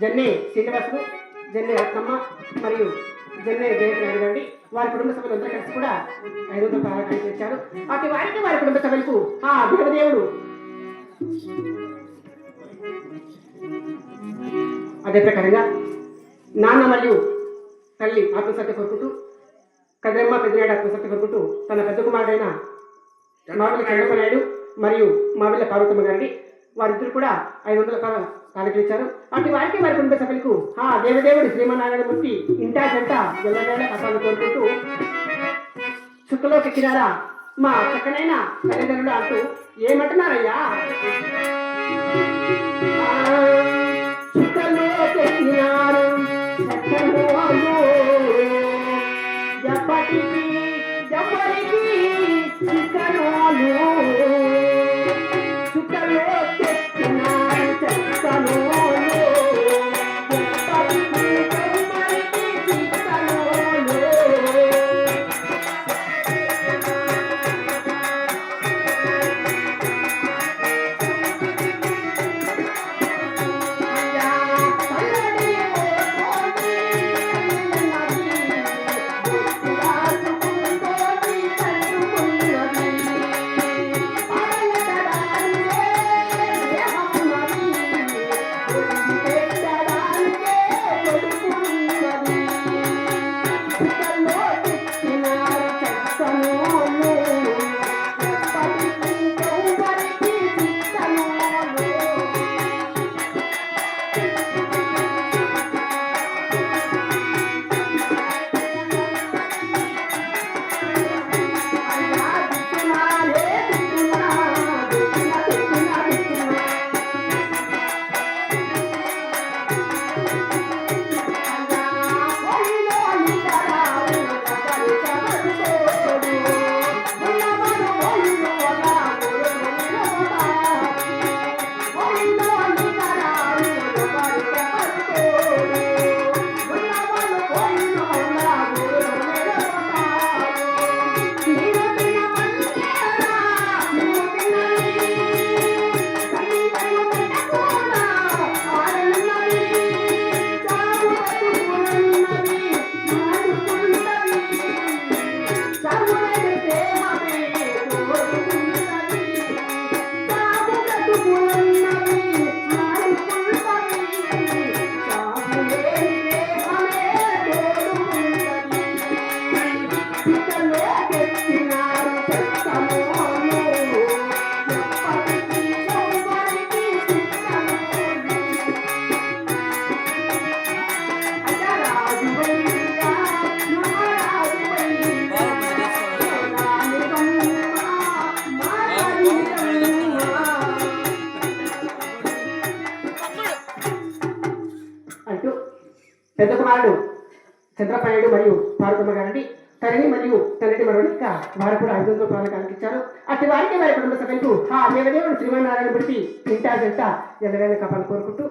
జెన్నే శ్రీనివాసులు జెన్నే రత్నమ్మ మరియు జెన్నే జయంతి నాయుడు గారి వారి కుటుంబ సభ్యులు అందరూ కలిసి కూడా ఐదు వందల ప్రారంభం ఇచ్చారు అటు వారికి వారి కుటుంబ సభ్యులకు ఆ దేవదేవుడు అదే ప్రకారంగా నాన్న మరియు తల్లి ఆత్మసత్య కోరుకుంటూ కదిరమ్మ పెద్దనాయుడు ఆత్మసత్య కోరుకుంటూ తన పెద్ద కుమారుడైన మావిల చంద్రబాబు నాయుడు మరియు మావిల పార్వతమ్మ గారిని వారిద్దరు కూడా ఐదు వందల కానుకలు ఇచ్చారు. అటు వారికి వారి కుటుంబ సభ్యులకు ఆ దేవదేవుడు శ్రీమన్నారాయణమూర్తి ఇంటా జంట వెళ్ళవేళ కథలు కోరుకుంటూ చుక్కలోకి ఎక్కినారా మా చక్కనైన తల్లిదండ్రులు అంటూ ఏమంటున్నారయ్యా? ఆ, ఎక్కినారు చక్కని పెద్ద కుమారుడు చంద్రపాయుడు మరియు పార్వతమ్మ గారిని తల్లిని మరియు తల్లిని మరొక వారు కూడా ఐదు వందల రూపాయలు కనిపించారు అటు వారికి వారి కుటుంబ సభ్యులకు ఆ దేవదేవుడు శ్రీమన్నారాయణ గుడికి ఇంటా జంట ఎల్లవేళ కాపాలు కోరుకుంటూ